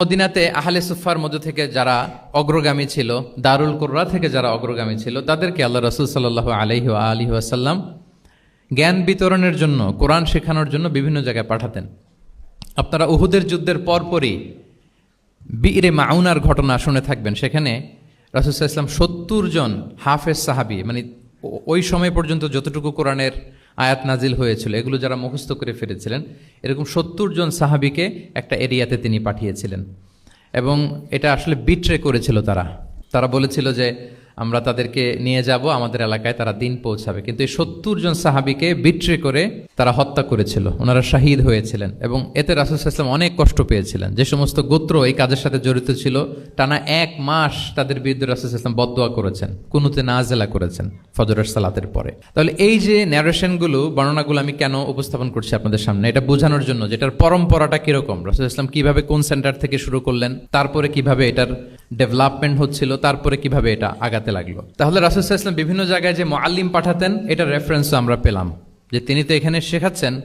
মদিনাতে আহলে সুফার মধ্যে থেকে যারা অগ্রগামী ছিল, দারুল কোর্রা থেকে যারা অগ্রগামী ছিল, তাদেরকে আল্লাহ রসুল সাল্লাহ আলহি আলহি আসাল্লাম জ্ঞান বিতরণের জন্য, কোরআন শেখানোর জন্য বিভিন্ন জায়গায় পাঠাতেন। আপনারা উহুদের যুদ্ধের পরপরই বীরে মাউনার ঘটনা শুনে থাকবেন। সেখানে রাসুসাহ ইসলাম সত্তর জন হাফেজ সাহাবি মানে ওই সময় পর্যন্ত যতটুকু কোরআনের আয়াত নাজিল হয়েছিল। এগুলো যারা মুখস্থ করে ফেলেছিলেন, এরকম সত্তর জন সাহাবিকে একটা এরিয়াতে তিনি পাঠিয়েছিলেন। এবং এটা আসলে বিট্রে করেছিল তারা। তারা বলেছিল যে আমরা তাদেরকে নিয়ে যাব, আমাদের এলাকায় তারা দিন পৌঁছাবে। কিন্তু এই সত্তর জন সাহাবিকে বিট্রে করে তারা হত্যা করেছিল। ওনারা শাহিদ হয়েছিলেন এবং এতে রাসুল ইসলাম অনেক কষ্ট পেয়েছিলেন। যে সমস্ত গোত্র এই কাজের সাথে জড়িত ছিল, টানা এক মাস তাদের বিরুদ্ধে রাসুল ইসলাম বদোয়া করেছেন, কুনুতে নাজেলা করেছেন ফজরের সালাতের পরে। তাহলে এই যে ন্যারেশনগুলো বর্ণনাগুলো আমি কেন উপস্থাপন করছি আপনাদের সামনে, এটা বোঝানোর জন্য যে এটার পরম্পরাটা কীরকম? রাসুল ইসলাম কীভাবে কোন সেন্টার থেকে শুরু করলেন, তারপরে কীভাবে এটার ডেভেলপমেন্ট হচ্ছিল, তারপরে কীভাবে এটা আগাতে লাগল। তাহলে রাসুল ইসলাম বিভিন্ন জায়গায় যে মোয়াল্লিম পাঠাতেন, এটা রেফারেন্সও আমরা পেলাম। যে তিনি তো এখানে শেখাচ্ছেন,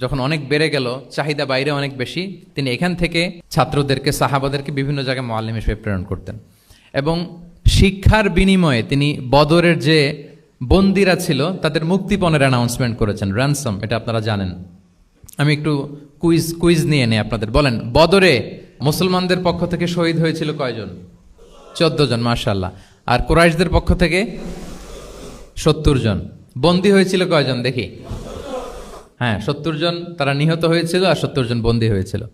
যখন অনেক বেড়ে গেল, চাহিদা বাইরে অনেক বেশি, তিনি এখান থেকে ছাত্রদেরকে, সাহাবাদেরকে বিভিন্ন জায়গায় মোয়াল্লিম হিসেবে প্রেরণ করতেন। এবং শিক্ষার বিনিময়ে তিনি বদরের যে বন্দিরা ছিল, তাদের মুক্তিপণের অ্যানাউন্সমেন্ট করেছেন র্যানসম এটা আপনারা জানেন। আমি একটু কুইজ কুইজ নিয়ে নেই আপনাদের, বলেন, বদরে মুসলমানদের পক্ষ থেকে শহীদ হয়েছিল কয়জন? চোদ্দ জন মার্শাল্লাহ আর কুরাইশদের পক্ষ থেকে সত্তর জন। বন্দী হয়েছিল কয়জন? দেখি। হ্যাঁ সত্তর জন তারা নিহত হয়েছিল আর সত্তর জন বন্দী হয়েছিল।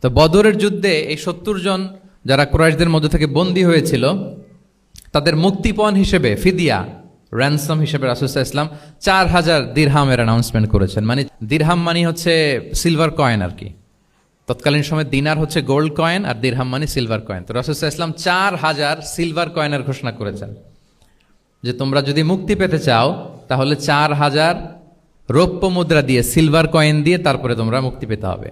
তো বদরের যুদ্ধে এই সত্তর জন যারা কুরাইশদের মধ্যে থেকে বন্দী হয়েছিল, তাদের মুক্তিপণ হিসেবে ফিদিয়া র্যানসম হিসেবে রাসুসাহ ইসলাম চার হাজার দিরহামের অ্যানাউন্সমেন্ট করেছেন। মানে দিরহাম মানে হচ্ছে সিলভার কয়েন আর কি। তৎকালীন সময় দিনার হচ্ছে গোল্ড কয়েন আর দিরহাম মানে সিলভার কয়েন। তো রাসুসাহ ইসলাম চার হাজার সিলভার কয়েনের ঘোষণা করেছেন। যে তোমরা যদি মুক্তি পেতে চাও, তাহলে চার হাজার রৌপ্য মুদ্রা দিয়ে, সিলভার কয়েন দিয়ে তারপরে তোমরা মুক্তি পেতে হবে।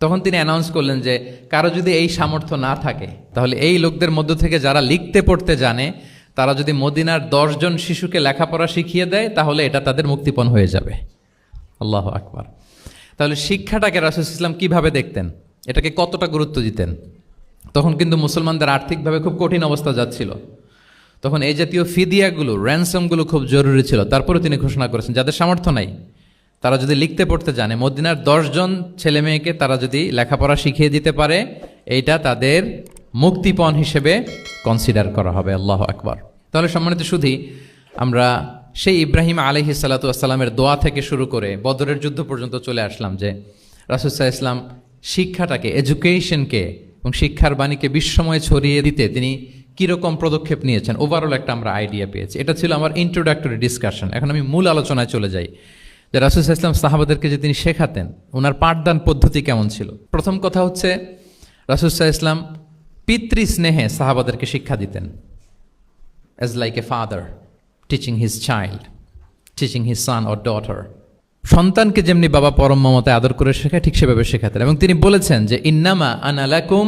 তখন তিনি অ্যানাউন্স করলেন যে, কারও যদি এই সামর্থ্য না থাকে, তাহলে এই লোকদের মধ্য থেকে যারা লিখতে পড়তে জানে, তারা যদি মদিনার দশজন শিশুকে লেখাপড়া শিখিয়ে দেয়, তাহলে এটা তাদের মুক্তিপণ হয়ে যাবে। আল্লাহ আকবার। তাহলে শিক্ষাটাকে রাসুল ইসলাম কীভাবে দেখতেন? এটাকে কতটা গুরুত্ব দিতেন? তখন কিন্তু মুসলমানদের আর্থিকভাবে খুব কঠিন অবস্থা যাচ্ছিল। তখন এই জাতীয় ফিদিয়াগুলো র্যানসমগুলো খুব জরুরি ছিল। তারপরে তিনি ঘোষণা করেছেন, যাদের সামর্থ্য নাই, তারা যদি লিখতে পড়তে জানে, মদিনার দশজন ছেলে মেয়েকে তারা যদি লেখাপড়া শিখিয়ে দিতে পারে, এইটা তাদের মুক্তিপণ হিসেবে কনসিডার করা হবে। আল্লাহ আকবার। তাহলে সম্মানিত শুধু আমরা সেই ইব্রাহিম আলহি সাল্লাতামের দোয়া থেকে শুরু করে বদরের যুদ্ধ পর্যন্ত চলে আসলাম যে রাসুসাহ ইসলাম শিক্ষাটাকে এডুকেশনকে এবং শিক্ষার বাণীকে বিশ্বময় ছড়িয়ে দিতে তিনি কীরকম পদক্ষেপ নিয়েছেন ওভারঅল একটা আমরা আইডিয়া পেয়েছি। এটা ছিল আমার ইন্ট্রোডাক্টরি ডিসকাশন এখন আমি মূল আলোচনায় চলে যাই। যে রাসুল ইসলাম সাহাবাদেরকে যে তিনি শেখাতেন ওনার পাঠদান পদ্ধতি কেমন ছিল? প্রথম কথা হচ্ছে রাসুসাহ ইসলাম পিতৃ স্নেহে সাহাবাদেরকে শিক্ষা দিতেন as like a father teaching his child teaching his son or daughter সন্তানকে যেমনি বাবা পরম মমতায় আদর করে শেখায়, ঠিক সেভাবে শেখাতেন। এবং তিনি বলেছেন যে, ইন্নামা আনালাকুম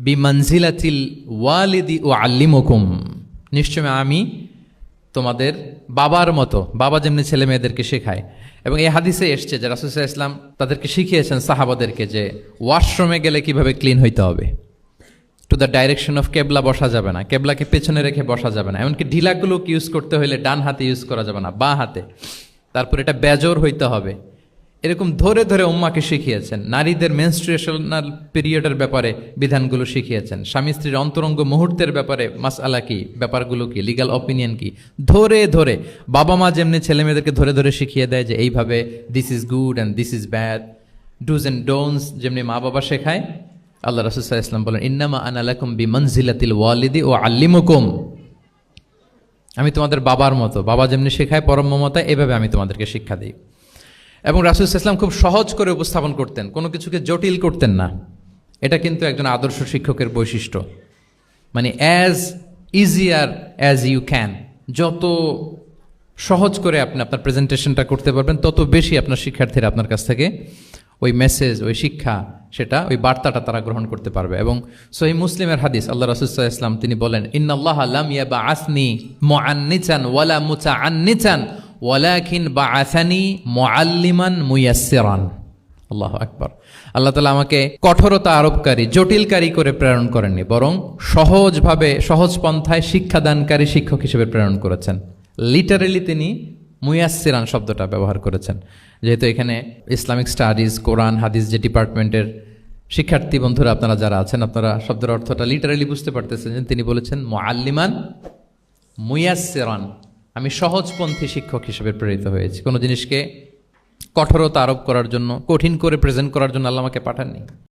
বি মঞ্জিলাতিল ওয়ালিদি ও আল্লিমুকুম। নিশ্চয় আমি তোমাদের বাবার মতো, বাবা যেমনি ছেলে মেয়েদেরকে শেখায়। এবং এই হাদিসে এসছে যে রাসুসাহ ইসলাম তাদেরকে শিখিয়েছেন সাহাবাদেরকে যে ওয়াশরুমে গেলে কীভাবে ক্লিন হইতে হবে। টু দ্য ডাইরেকশন অফ কেবলা বসা যাবে না। কেবলাকে পেছনে রেখে বসা যাবে না। এমনকি ঢিলাগুলো ইউজ করতে হলে ডান হাতে ইউজ করা যাবে না, বা হাতে। তারপর এটা বেজর হইতে হবে। এরকম ধরে ধরে উম্মাকে শিখিয়েছেন। নারীদের মেনস্ট্রুয়েশনাল পিরিয়ডের ব্যাপারে বিধানগুলো শিখিয়েছেন। স্বামী স্ত্রীর অন্তরঙ্গ মুহূর্তের ব্যাপারে মাসআলা কি, ব্যাপারগুলো কি লিগাল অপিনিয়ন কি? ধরে ধরে। বাবা মা যেমনি ছেলে মেয়েদেরকে ধরে ধরে শিখিয়ে দেয় যে, এইভাবে this is good and this is bad dos and don'ts যেমনি মা বাবা শেখায় আল্লাহ রসুল্লাহ ইসলাম বলেন, ইন্নামা আনালাকুম বি মনজিলাতিল ওয়ালিদি ও আল্লিমুকুম। আমি তোমাদের বাবার মতো, বাবা যেমনি শেখায় পরম মমতা এভাবে আমি তোমাদেরকে শিক্ষা দিই। এবং রাসুল ইসলাম খুব সহজ করে উপস্থাপন করতেন, কোনো কিছুকে জটিল করতেন না। এটা কিন্তু একজন আদর্শ শিক্ষকের বৈশিষ্ট্য। মানে as easier as you can যত সহজ করে আপনি আপনার প্রেজেন্টেশনটা করতে পারবেন, তত বেশি আপনার শিক্ষার্থীরা আপনার কাছ থেকে ওই মেসেজ ওই শিক্ষা, সেটা ওই বার্তাটা তারা গ্রহণ করতে পারবে। এবং সহি মুসলিমের হাদিস, আল্লাহ রাসুল্লাহ ইসলাম তিনি বলেন ইন্নআল্লাহ আলাম ইয়াবা আসনি মোয়ান্নিচান ওয়ালা মুচা আন্নিচান ওয়ালাকিন বা আসানি মোয়াল্লিমান মুয়াসিরান আল্লাহ আকবর। আল্লাহ তালা আমাকে কঠোরতা আরোপকারী, জটিলকারী করে প্রেরণ করেননি, বরং সহজভাবে, সহজ পন্থায় শিক্ষাদানকারী শিক্ষক হিসেবে প্রেরণ করেছেন। লিটারেলি তিনি মুয়াসিরান শব্দটা ব্যবহার করেছেন। যেহেতু এখানে ইসলামিক স্টাডিজ, কোরআন, হাদিস যে ডিপার্টমেন্টের শিক্ষার্থী বন্ধুরা আপনারা যারা আছেন, আপনারা শব্দের অর্থটা লিটারালি বুঝতে পারতেছেন তিনি বলেছেন মোয়াল্লিমান মুয়াসিরান আমি সহজপন্থী শিক্ষক হিসেবে প্রেরিত হয়েছি। কোনো জিনিসকে কঠোরতা আরোপ করার জন্য, কঠিন করে প্রেজেন্ট করার জন্য আল্লাহ আমাকে পাঠাননি।